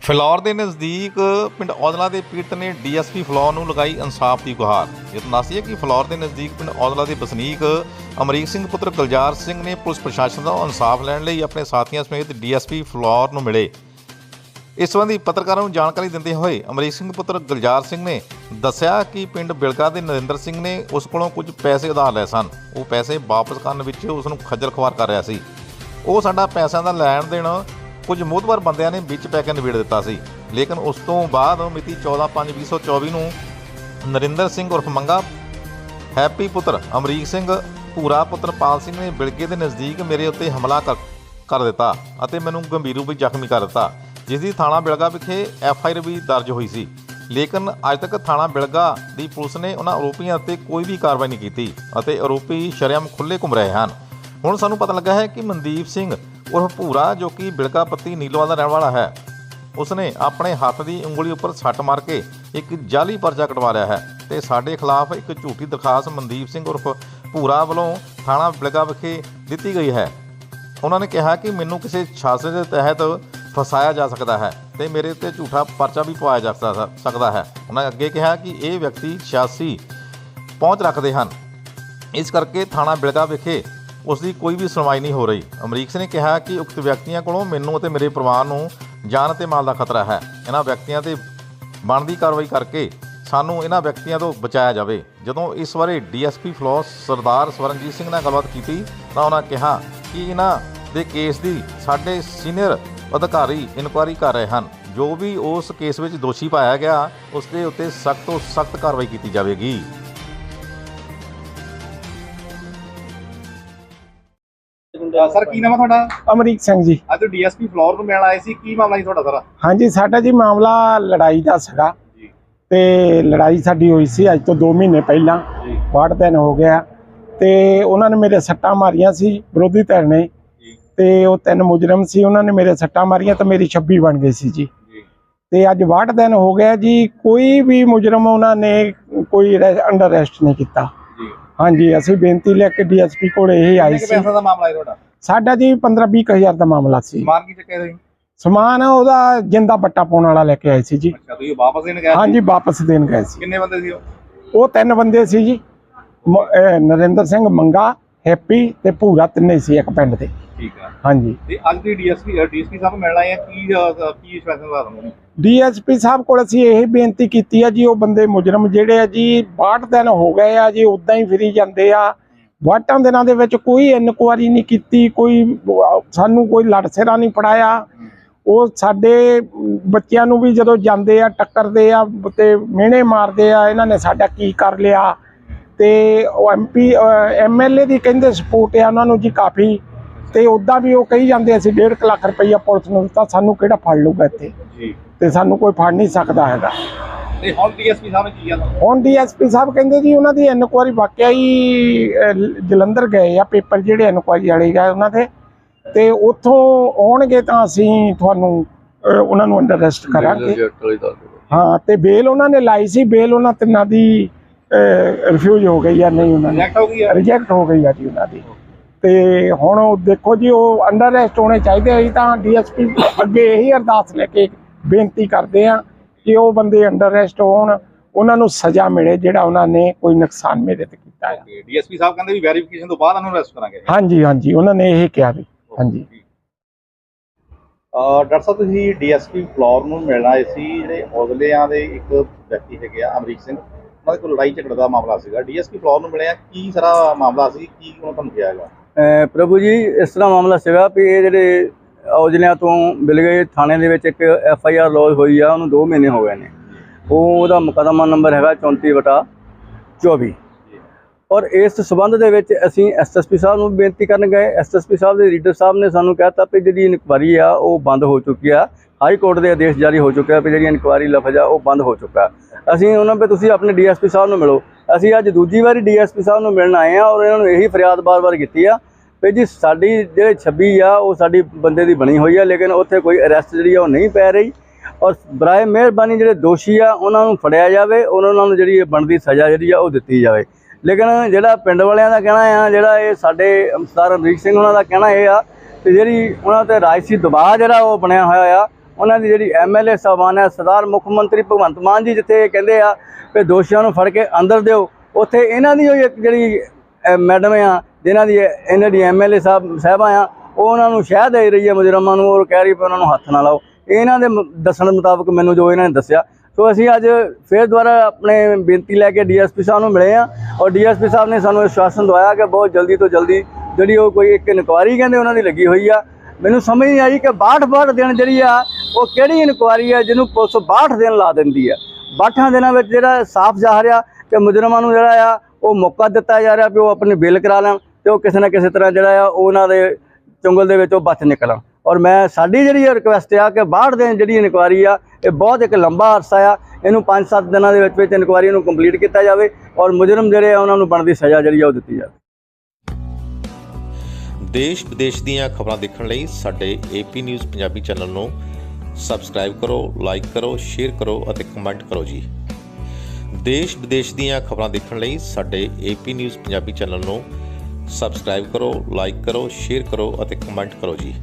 ਫਿਲੌਰ ਦੇ ਨਜ਼ਦੀਕ ਪਿੰਡ ਔਦਲਾ ਦੇ ਪੀੜਤ ਨੇ ਡੀਐਸਪੀ ਫਿਲੌਰ ਨੂੰ ਲਗਾਈ ਇਨਸਾਫ ਦੀ ਗੁਹਾਰ। ਇਹ ਹੈ ਕਿ ਫਿਲੌਰ ਦੇ ਨਜ਼ਦੀਕ ਪਿੰਡ ਔਦਲਾ ਦੇ ਵਸਨੀਕ ਅਮਰੀਕ ਸਿੰਘ ਪੁੱਤਰ ਗੁਲਜ਼ਾਰ ਸਿੰਘ ਨੇ ਪੁਲਿਸ ਪ੍ਰਸ਼ਾਸਨ ਦਾ ਇਨਸਾਫ ਲੈਣ ਲਈ ਆਪਣੇ ਸਾਥੀਆਂ ਸਮੇਤ ਡੀਐਸਪੀ ਫਿਲੌਰ ਨੂੰ ਮਿਲੇ। ਇਸ ਸੰਬੰਧੀ ਪੱਤਰਕਾਰਾਂ ਨੂੰ ਜਾਣਕਾਰੀ ਦਿੰਦੇ ਹੋਏ ਅਮਰੀਕ ਸਿੰਘ ਪੁੱਤਰ ਗੁਲਜ਼ਾਰ ਸਿੰਘ ਨੇ ਦੱਸਿਆ ਕਿ ਪਿੰਡ ਬਿਲਕਾ ਦੇ ਨਰਿੰਦਰ ਸਿੰਘ ਨੇ ਉਸ ਕੋਲੋਂ ਕੁਝ ਪੈਸੇ ਉਧਾਰ ਲਏ ਸਨ। ਉਹ ਪੈਸੇ ਵਾਪਸ ਕਰਨ ਵਿੱਚ ਉਸ ਨੂੰ ਖੱਜਲ ਖੁਆਰ ਕਰ ਰਿਹਾ ਸੀ। ਉਹ ਸਾਡਾ ਪੈਸਿਆਂ ਦਾ ਲੈਣ ਦੇਣ ਕੁਝ ਮੋਹਤਵਰ ਬੰਦਿਆਂ ਨੇ ਵਿੱਚ ਪੈ ਕੇ ਨਿਬੇੜ ਦਿੱਤਾ ਸੀ। ਲੇਕਿਨ ਉਸ ਤੋਂ ਬਾਅਦ ਮਿਤੀ 14/5/2024 ਨੂੰ ਨਰਿੰਦਰ ਸਿੰਘ ਉਰਫ ਮੰਗਾ, ਹੈਪੀ ਪੁੱਤਰ ਅਮਰੀਕ ਸਿੰਘ ਪੂਰਾ ਪੁੱਤਰ ਪਾਲ ਸਿੰਘ ਨੇ ਬਿਲਕੇ ਦੇ ਨਜ਼ਦੀਕ ਮੇਰੇ ਉੱਤੇ ਹਮਲਾ ਕਰ ਕਰ ਦਿੱਤਾ ਅਤੇ ਮੈਨੂੰ ਗੰਭੀਰ ਰੂਪ ਵਿੱਚ ਜ਼ਖਮੀ ਕਰ ਦਿੱਤਾ, ਜਿਸ ਦੀ ਥਾਣਾ ਬਿਲਗਾ ਵਿਖੇ ਐਫ ਆਈ ਆਰ ਵੀ ਦਰਜ ਹੋਈ ਸੀ। ਲੇਕਿਨ ਅੱਜ ਤੱਕ ਥਾਣਾ ਬਿਲਗਾ ਦੀ ਪੁਲਿਸ ਨੇ ਉਹਨਾਂ ਆਰੋਪੀਆਂ ਉੱਤੇ ਕੋਈ ਵੀ ਕਾਰਵਾਈ ਨਹੀਂ ਕੀਤੀ ਅਤੇ ਆਰੋਪੀ ਸ਼ਰਮ ਖੁੱਲੇ ਘੁੰਮ ਰਹੇ ਹਨ। ਹੁਣ ਸਾਨੂੰ ਪਤਾ ਲੱਗਾ ਹੈ ਕਿ ਮਨਦੀਪ ਸਿੰਘ ਉਰਫ ਭੂਰਾ ਜੋ ਕਿ ਬਿਲਗਾ ਪੱਤੀ ਨੀਲੋਵਾਲ ਦਾ ਰਹਿਣ ਵਾਲਾ ਹੈ। ਉਸਨੇ ਆਪਣੇ ਹੱਥ ਦੀ ਉਂਗਲੀ ਉੱਪਰ ਸੱਟ ਮਾਰ ਕੇ ਇੱਕ ਜਾਲੀ ਪਰਚਾ ਕਟਵਾ ਲਿਆ ਹੈ ਤੇ ਸਾਡੇ ਖਿਲਾਫ ਇੱਕ ਝੂਠੀ ਦਰਖਾਸਤ ਮਨਦੀਪ ਸਿੰਘ ਉਰਫ ਭੂਰਾ ਵੱਲੋਂ ਥਾਣਾ ਬਿਲਗਾ ਵਿਖੇ ਦਿੱਤੀ ਗਈ ਹੈ। ਉਹਨਾਂ ਨੇ ਕਿਹਾ ਕਿ ਮੈਨੂੰ ਕਿਸੇ ਛਾਸੇ ਦੇ ਤਹਿਤ ਫਸਾਇਆ ਜਾ ਸਕਦਾ ਹੈ ਤੇ ਮੇਰੇ ਉੱਤੇ ਝੂਠਾ ਪਰਚਾ ਵੀ ਪਵਾਇਆ ਜਾ ਸਕਦਾ ਸਕਦਾ ਹੈ। ਉਹਨਾਂ ਅੱਗੇ ਕਿਹਾ ਕਿ ਇਹ ਵਿਅਕਤੀ 86 ਪਹੁੰਚ ਰੱਖਦੇ ਹਨ। ਇਸ ਕਰਕੇ ਥਾਣਾ ਬਿਲਗਾ ਵਿਖੇ ਉਸ ਦੀ ਕੋਈ ਵੀ ਸੁਣਵਾਈ ਨਹੀਂ ਹੋ ਰਹੀ। ਅਮਰੀਕ ਸਿੰਘ ਨੇ ਕਿਹਾ ਕਿ ਉਕਤ ਵਿਅਕਤੀਆਂ ਕੋਲੋਂ ਮੈਨੂੰ ਅਤੇ ਮੇਰੇ ਪਰਿਵਾਰ ਨੂੰ ਜਾਨ ਅਤੇ ਮਾਲ ਦਾ ਖਤਰਾ ਹੈ। ਇਹਨਾਂ ਵਿਅਕਤੀਆਂ ਤੇ ਬਣਦੀ ਕਾਰਵਾਈ ਕਰਕੇ ਸਾਨੂੰ ਇਹਨਾਂ ਵਿਅਕਤੀਆਂ ਤੋਂ ਬਚਾਇਆ ਜਾਵੇ। ਜਦੋਂ ਇਸ ਬਾਰੇ ਡੀਐਸਪੀ ਫਲੋਰ ਸਰਦਾਰ ਸਵਰਨਜੀਤ ਸਿੰਘ ਨਾਲ ਗੱਲਬਾਤ ਕੀਤੀ, ਤਾਂ ਉਹਨਾਂ ਕਿਹਾ ਕਿ ਇਹਨਾਂ ਦੇ ਕੇਸ ਦੀ ਸਾਡੇ ਸੀਨੀਅਰ ਅਧਿਕਾਰੀ ਇਨਕੁਆਇਰੀ ਕਰ ਰਹੇ ਹਨ। ਜੋ ਵੀ ਉਸ ਕੇਸ ਵਿੱਚ ਦੋਸ਼ੀ ਪਾਇਆ ਗਿਆ ਉਸ ਦੇ ਉੱਤੇ ਸਖਤ ਤੋਂ ਸਖਤ ਕਾਰਵਾਈ ਕੀਤੀ ਜਾਵੇਗੀ। ਸਰ ਕੀ ਨਾਮ ਹੈ ਤੁਹਾਡਾ? ਅਮਰੀਕ ਸਿੰਘ ਜੀ। ਅੱਜ ਡੀਐਸਪੀ ਫਲੋਰ ਨੂੰ ਮਿਲਣ ਆਏ ਸੀ। ਕੀ ਮਾਮਲਾ ਸੀ ਤੁਹਾਡਾ ਸਾਰਾ? ਹਾਂਜੀ ਸਾਡਾ ਜੀ ਮਾਮਲਾ ਲੜਾਈ ਦਾ ਸੀਗਾ। ਤੇ ਲੜਾਈ ਸਾਡੀ ਹੋਈ ਸੀ ਅੱਜ ਤੋਂ 2 ਮਹੀਨੇ ਪਹਿਲਾਂ ਬਾਹਠ ਦਿਨ ਹੋ ਗਿਆ। ਤੇ ਉਹਨਾਂ ਨੇ ਮੇਰੇ ਸੱਟਾਂ ਮਾਰੀਆਂ ਸੀ ਵਿਰੋਧੀ ਧਿਰ ਨੇ। ਤੇ ਉਹ ਤਿੰਨ ਮੁਜਰਮ ਸੀ ਉਹਨਾਂ ਨੇ ਮੇਰੇ ਸੱਟਾਂ ਮਾਰੀਆਂ ਤਾਂ ਮੇਰੀ 26 ਬਣ ਗਈ ਸੀ ਜੀ। ਤੇ ਅੱਜ 62 ਦਿਨ ਹੋ ਗਿਆ ਜੀ ਕੋਈ ਵੀ ਮੁਜਰਮ ਉਹਨਾਂ ਨੇ ਕੋਈ ਅੰਡਰ ਅਰੈਸਟ ਨਹੀਂ ਕੀਤਾ। ਹਾਂਜੀ ਅਸੀਂ ਬੇਨਤੀ ਲੈ ਕੇ ਡੀਐਸਪੀ ਕੋਲ ਇਹ ਆਈ ਸੀ। ਪੈਸੇ ਦਾ ਮਾਮਲਾ ਹੈ ਤੁਹਾਡਾ? ਸਾਡਾ ਜੀ 15 20 ਹਜ਼ਾਰ ਦਾ ਮਾਮਲਾ ਸੀ। ਮਾਰ ਕੀ ਚੱਕਿਆ ਸੀ ਸਮਾਨ ਉਹਦਾ ਜਿੰਦਾ ਬੱਟਾ ਪਾਉਣ ਵਾਲਾ ਲੈ ਕੇ ਆਏ ਸੀ ਜੀ। ਅੱਛਾ ਤੁਸੀਂ ਵਾਪਸ ਦੇਣ ਗਏ ਸੀ? ਹਾਂਜੀ ਵਾਪਸ ਦੇਣ ਗਏ ਸੀ। ਕਿੰਨੇ ਬੰਦੇ ਸੀ ਉਹ? ਉਹ ਤਿੰਨ ਬੰਦੇ ਸੀ ਜੀ। ਨਰਿੰਦਰ ਸਿੰਘ ਮੰਗਾ ਹੈਪੀ ਤੇ ਭੂਰਾ ਤਿੰਨੇ ਸੀ ਇੱਕ ਪਿੰਡ ਦੇ। ਠੀਕ ਆ। ਹਾਂਜੀ। ਤੇ ਅੱਜ ਦੀ ਡੀਐਸਪੀ ਡੀਐਸਪੀ ਸਾਹਿਬ ਮਿਲਣ ਆਏ ਆ ਕੀ ਅਹ, ਕੀ ਫੈਸਲਾ ਦਾ ਤੁਹਾਨੂੰ ਡੀਐਸਪੀ ਸਾਹਿਬ ਕੋਲ ਅਸੀਂ ਇਹ ਬੇਨਤੀ ਕੀਤੀ ਆ ਜੀ ਉਹ ਬੰਦੇ ਮੁਜਰਮ ਜਿਹੜੇ ਆ ਜੀ 62 ਦਿਨ ਹੋ ਗਏ ਆ ਜੀ ਉਦਾਂ ਹੀ ਫਿਰੀ ਜਾਂਦੇ ਆ। ਵਾਟਾਂ ਦਿਨਾਂ ਦੇ ਵਿੱਚ ਕੋਈ ਇਨਕੁਆਰੀ ਨਹੀਂ ਕੀਤੀ ਕੋਈ ਅਹ, ਸਾਨੂੰ ਕੋਈ ਲੜ ਸਿਰਾ ਨਹੀਂ ਪੜਾਇਆ ਉਹ ਸਾਡੇ ਬੱਚਿਆਂ ਨੂੰ ਵੀ ਜਦੋਂ ਜਾਂਦੇ ਆ ਟੱਕਰਦੇ ਆ ਤੇ ਮਿਹਣੇ ਮਾਰਦੇ ਆ ਇਹਨਾਂ ਨੇ ਸਾਡਾ ਕੀ ਕਰ ਲਿਆ। ਤੇ ਉਹ ਐਮਪੀ ਐਮਐਲਏ ਦੀ ਕਹਿੰਦੇ ਸਪੋਰਟ ਆ ਉਹਨਾਂ ਨੂੰ ਜੀ ਕਾਫੀ ਤੇ ਉਦਾਂ ਵੀ ਉਹ ਕਹੀ ਜਾਂਦੇ ਅਸੀਂ 1.5 ਲੱਖ ਰੁਪਈਆ ਪੁਲਿਸ ਨੂੰ ਦਿੱਤਾ ਸਾਨੂੰ ਕਿਹੜਾ ਫੜ ਲੂਗਾ ਇੱਥੇ? ਜੀ। ਤੇ ਸਾਨੂੰ ਕੋਈ ਫੜ ਨਹੀਂ ਸਕਦਾ ਹੈਗਾ। ਤੇ ਹੁਣ ਡੀਐਸਪੀ ਸਾਹਿਬ ਨੇ ਕੀ ਆ ਹੁਣ ਡੀਐਸਪੀ ਸਾਹਿਬ ਕਹਿੰਦੇ ਜੀ ਉਹਨਾਂ ਦੀ ਇਨਕੁਆਰੀ ਵਾਕਿਆ ਹੀ ਅਹ, ਜਲੰਧਰ ਗਏ ਆ ਪੇਪਰ ਜਿਹੜੇ ਇਨਕੁਆਰੀ ਵਾਲੇ ਗਏ ਉਹਨਾਂ ਦੇ। ਤੇ ਉੱਥੋਂ ਆਉਣਗੇ ਤਾਂ ਅਸੀਂ ਤੁਹਾਨੂੰ ਅਹ, ਉਹਨਾਂ ਨੂੰ ਅੰਡਰ ਅਰੈਸਟ ਕਰਾਂਗੇ। ਹਾਂ ਤੇ ਬੇਲ ਉਹਨਾਂ ਨੇ ਲਾਈ ਸੀ ਬੇਲ ਉਹਨਾਂ ਤਿੰਨਾਂ ਦੀ ਰਿਫਿਊਜ਼ ਹੋ ਗਈ ਆ ਨਹੀਂ ਉਹਨਾਂ ਨੇ। ਰਿਜੈਕਟ ਹੋ ਗਈ ਆ? ਜੀ ਉਹਨਾਂ ਦੀ। ਤੇ ਹੁਣ ਉਹ ਦੇਖੋ ਜੀ ਉਹ ਅੰਡਰ ਅਰੈਸਟ ਹੋਣੇ ਚਾਹੀਦੇ ਅਸੀਂ ਤਾਂ ਡੀਐਸਪੀ ਅੱਗੇ ਇਹੀ ਅਰਦਾਸ ਲੈ ਕੇ ਬੇਨਤੀ ਕਰਦੇ ਆ ਕਿ ਉਹ ਬੰਦੇ ਅੰਡਰ ਅਰੈਸਟ ਹੋਣ ਉਹਨਾਂ ਨੂੰ ਸਜ਼ਾ ਮਿਲੇ ਜਿਹੜਾ ਉਹਨਾਂ ਨੇ ਕੋਈ ਨੁਕਸਾਨ ਮੇਰੇ ਤੇ ਕੀਤਾ ਹੈ ਡੀਐਸਪੀ ਸਾਹਿਬ ਕਹਿੰਦੇ ਵੀ ਵੈਰੀਫਿਕੇਸ਼ਨ ਤੋਂ ਬਾਅਦ ਉਹਨੂੰ ਅਰੈਸਟ ਕਰਾਂਗੇ। ਹਾਂਜੀ ਹਾਂਜੀ ਉਹਨਾਂ ਨੇ ਇਹ ਕਿਹਾ ਵੀ ਹਾਂਜੀ। ਡਾਕਟਰ ਸਾਹਿਬ ਤੁਸੀਂ ਡੀਐਸਪੀ ਫਲੋਰ ਨੂੰ ਮਿਲਣ ਸੀ ਜਿਹੜੇ ਔਦਲਿਆਂ ਦੇ ਇੱਕ ਵਿਅਕਤੀ ਹੈਗੇ ਆ ਅਮਰੀਕ ਸਿੰਘ ਉਹਨਾਂ ਦੇ ਕੋਲ ਲੜਾਈ ਝਗੜੇ ਦਾ ਮਾਮਲਾ ਸੀਗਾ। ਡੀਐਸਪੀ ਫਲੋਰ ਨੂੰ ਮਿਲਿਆ ਕੀ ਸਾਰਾ ਮਾਮਲਾ ਸੀ ਕੀ ਉਹਨਾਂ ਤੁਹਾਨੂੰ ਕਿਹਾ ਹੈਗਾ? ਪ੍ਰਭੂ ਜੀ, ਇਸ ਤਰ੍ਹਾਂ ਮਾਮਲਾ ਸੀਗਾ ਵੀ ਇਹ ਜਿਹੜੇ ਔਜਲਿਆਂ ਤੋਂ ਮਿਲ ਗਏ ਥਾਣੇ ਦੇ ਵਿੱਚ ਇੱਕ ਐਫ ਆਈ ਆਰ ਲੌਜ ਹੋਈ ਆ, ਉਹਨੂੰ 2 ਮਹੀਨੇ ਹੋ ਗਏ ਨੇ। ਉਹ ਉਹਦਾ ਮੁਕੱਦਮਾ ਨੰਬਰ ਹੈਗਾ 34 ਵਟਾ 24 ਔਰ ਇਸ ਸਬੰਧ ਦੇ ਵਿੱਚ ਅਸੀਂ ਐਸਐਸਪੀ ਸਾਹਿਬ ਨੂੰ ਬੇਨਤੀ ਕਰਨ ਗਏ। ਐਸਐਸਪੀ ਸਾਹਿਬ ਦੇ ਰੀਡਰ ਸਾਹਿਬ ਨੇ ਸਾਨੂੰ ਕਹਿਤਾ ਕਿ ਜਿਹੜੀ ਇਨਕੁਆਰੀ ਆ, ਉਹ ਬੰਦ ਹੋ ਚੁੱਕੀ ਆ। ਹਾਈ ਕੋਰਟ ਦੇ ਆਦੇਸ਼ ਜਾਰੀ ਹੋ ਚੁੱਕਿਆ ਵੀ ਜਿਹੜੀ ਇਨਕੁਆਰੀ ਲਫ਼ਜ਼ ਆ, ਉਹ ਬੰਦ ਹੋ ਚੁੱਕਾ। ਅਸੀਂ ਉਹਨਾਂ ਤੇ ਤੁਸੀਂ ਆਪਣੇ ਡੀਐਸਪੀ ਸਾਹਿਬ ਨੂੰ ਮਿਲੋ। ਅਸੀਂ ਅੱਜ ਦੂਜੀ ਵਾਰੀ ਡੀਐਸਪੀ ਸਾਹਿਬ ਨੂੰ ਮਿਲਣ ਆਏ ਆ ਔਰ ਇਹਨਾਂ ਨੂੰ ਇਹੀ ਫਰਿਆਦ ਬਾਰ-ਬਾਰ ਕੀਤੀ ਆ ਵੀ ਜੀ ਸਾਡੀ ਜਿਹੜੇ 26 ਆ, ਉਹ ਸਾਡੀ ਬੰਦੇ ਦੀ ਬਣੀ ਹੋਈ ਆ, ਲੇਕਿਨ ਉੱਥੇ ਕੋਈ ਅਰੈਸਟ ਜਿਹੜੀ ਆ, ਉਹ ਨਹੀਂ ਪੈ ਰਹੀ। ਔਰ ਬਰਾਏ ਮਿਹਰਬਾਨੀ ਜਿਹੜੇ ਦੋਸ਼ੀ ਆ, ਉਹਨਾਂ ਨੂੰ ਫੜਿਆ ਜਾਵੇ, ਉਹਨਾਂ ਨੂੰ ਜਿਹੜੀ ਬਣਦੀ ਸਜ਼ਾ ਜਿਹੜੀ ਆ, ਉਹ ਦਿੱਤੀ ਜਾਵੇ। ਲੇਕਿਨ ਜਿਹੜਾ ਪਿੰਡ ਵਾਲਿਆਂ ਦਾ ਕਹਿਣਾ ਆ, ਜਿਹੜਾ ਇਹ ਸਾਡੇ ਸਰਦਾਰ ਅਮਰੀਕ ਸਿੰਘ ਉਹਨਾਂ ਦਾ ਕਹਿਣਾ ਇਹ ਆ ਕਿ ਜਿਹੜੀ ਉਹਨਾਂ ਤੇ ਰਾਜਸੀ ਦਬਾਅ ਜਿਹੜਾ ਉਹ ਬਣਿਆ ਹੋਇਆ ਆ, ਉਹਨਾਂ ਦੀ ਜਿਹੜੀ ਐਮਐਲਏ ਸਾਹਿਬਾਨ ਹੈ ਸਰਦਾਰ ਮੁੱਖ ਮੰਤਰੀ ਭਗਵੰਤ ਮਾਨ ਜੀ ਜਿੱਥੇ ਇਹ ਕਹਿੰਦੇ ਆ ਕਿ ਦੋਸ਼ੀਆਂ ਨੂੰ ਫੜ ਕੇ ਅੰਦਰ ਦਿਓ, ਉੱਥੇ ਇਹਨਾਂ ਦੀ ਹੋਈ ਇੱਕ ਜਿਹੜੀ ਮੈਡਮ ਆ ਜਿਨ੍ਹਾਂ ਦੀ ਇਹਨਾਂ ਦੀ ਐਮਐਲਏ ਸਾਹਿਬ, ਸਾਹਿਬਾਂ ਆ, ਉਹ ਉਹਨਾਂ ਨੂੰ ਸ਼ਹਿ ਦੇ ਰਹੀ ਹੈ ਮੁਜਰਮਾਂ ਨੂੰ ਔਰ ਕਹਿ ਰਹੀ ਵੀ ਉਹਨਾਂ ਨੂੰ ਹੱਥ ਨਾ ਲਾਓ। ਇਹਨਾਂ ਦੇ ਦੱਸਣ ਮੁਤਾਬਕ ਮੈਨੂੰ ਜੋ ਇਹਨਾਂ ਨੇ ਦੱਸਿਆ ਸੋ ਅਸੀਂ ਅੱਜ ਫੇਰ ਦੁਬਾਰਾ ਆਪਣੇ ਬੇਨਤੀ ਲੈ ਕੇ ਡੀਐਸਪੀ ਸਾਹਿਬ ਨੂੰ ਮਿਲੇ ਆ ਔਰ ਡੀਐਸਪੀ ਸਾਹਿਬ ਨੇ ਸਾਨੂੰ ਆਸ਼ਵਾਸਨ ਦਵਾਇਆ ਕਿ ਬਹੁਤ ਜਲਦੀ ਤੋਂ ਜਲਦੀ ਜਿਹੜੀ ਉਹ ਕੋਈ ਇੱਕ ਇਨਕੁਆਰੀ ਕਹਿੰਦੇ ਉਹਨਾਂ ਦੀ ਲੱਗੀ ਹੋਈ ਆ। ਮੈਨੂੰ ਸਮਝ ਨਹੀਂ ਆਈ ਕਿ 62 62 ਦਿਨ ਜਿਹੜੀ ਆ, ਉਹ ਕਿਹੜੀ ਇਨਕੁਆਰੀ ਆ ਜਿਹਨੂੰ ਪੁਲਿਸ 62 ਦਿਨ ਲਾ ਦਿੰਦੀ ਆ। 62 ਦਿਨਾਂ ਵਿੱਚ ਜਿਹੜਾ ਸਾਫ਼ ਜ਼ਾਹਰ ਆ ਕਿ ਮੁਜਰਮਾਂ ਨੂੰ ਜਿਹੜਾ ਆ, ਉਹ ਮੌਕਾ ਦਿੱਤਾ ਜਾ ਰਿਹਾ ਵੀ ਉਹ ਆਪਣੇ ਬਿੱਲ ਕਰਾ ਲੈਣ ਤੇ ਉਹ ਕਿਸੇ ਨਾ ਕਿਸੇ ਤਰ੍ਹਾਂ ਜਿਹੜਾ ਆ ਉਹਨਾਂ ਦੇ ਚੁੰਗਲ ਦੇ ਵਿੱਚ ਉਹ ਬਚ ਨਿਕਲਣ। ਔਰ ਮੈਂ ਸਾਡੀ ਜਿਹੜੀ ਰਿਕੁਐਸਟ ਆ ਕਿ 62 ਦਿਨ ਜਿਹੜੀ ਇਨਕੁਆਰੀ ਆ ਇਹ ਬਹੁਤ ਇੱਕ ਲੰਬਾ ਅਰਸਾ ਆ। ਇਹਨੂੰ 5-7 ਦਿਨਾਂ ਦੇ ਵਿੱਚ ਵਿੱਚ ਇਨਕੁਆਰੀ ਨੂੰ ਕੰਪਲੀਟ ਕੀਤਾ ਜਾਵੇ ਔਰ ਮੁਜਰਮ ਜਿਹੜੇ ਆ, ਉਹਨਾਂ ਨੂੰ ਬਣਦੀ ਸਜ਼ਾ ਜਿਹੜੀ ਆ ਉਹ ਦਿੱਤੀ ਜਾਵੇ। ਦੇਸ਼ ਵਿਦੇਸ਼ ਦੀਆਂ ਖਬਰਾਂ ਦੇਖਣ ਲਈ ਸਾਡੇ ਏਪੀ ਨਿਊਜ਼ ਪੰਜਾਬੀ ਚੈਨਲ ਨੂੰ ਸਬਸਕ੍ਰਾਈਬ ਕਰੋ, ਲਾਈਕ ਕਰੋ, ਸ਼ੇਅਰ ਕਰੋ ਅਤੇ ਕਮੈਂਟ ਕਰੋ ਜੀ। ਦੇਸ਼ ਵਿਦੇਸ਼ ਦੀਆਂ ਖਬਰਾਂ ਦੇਖਣ ਲਈ ਸਾਡੇ ਏਪੀ ਨਿਊਜ਼ ਪੰਜਾਬੀ ਚੈਨਲ ਨੂੰ ਸਬਸਕ੍ਰਾਈਬ ਕਰੋ, ਲਾਈਕ ਕਰੋ, ਸ਼ੇਅਰ ਕਰੋ ਅਤੇ ਕਮੈਂਟ ਕਰੋ ਜੀ।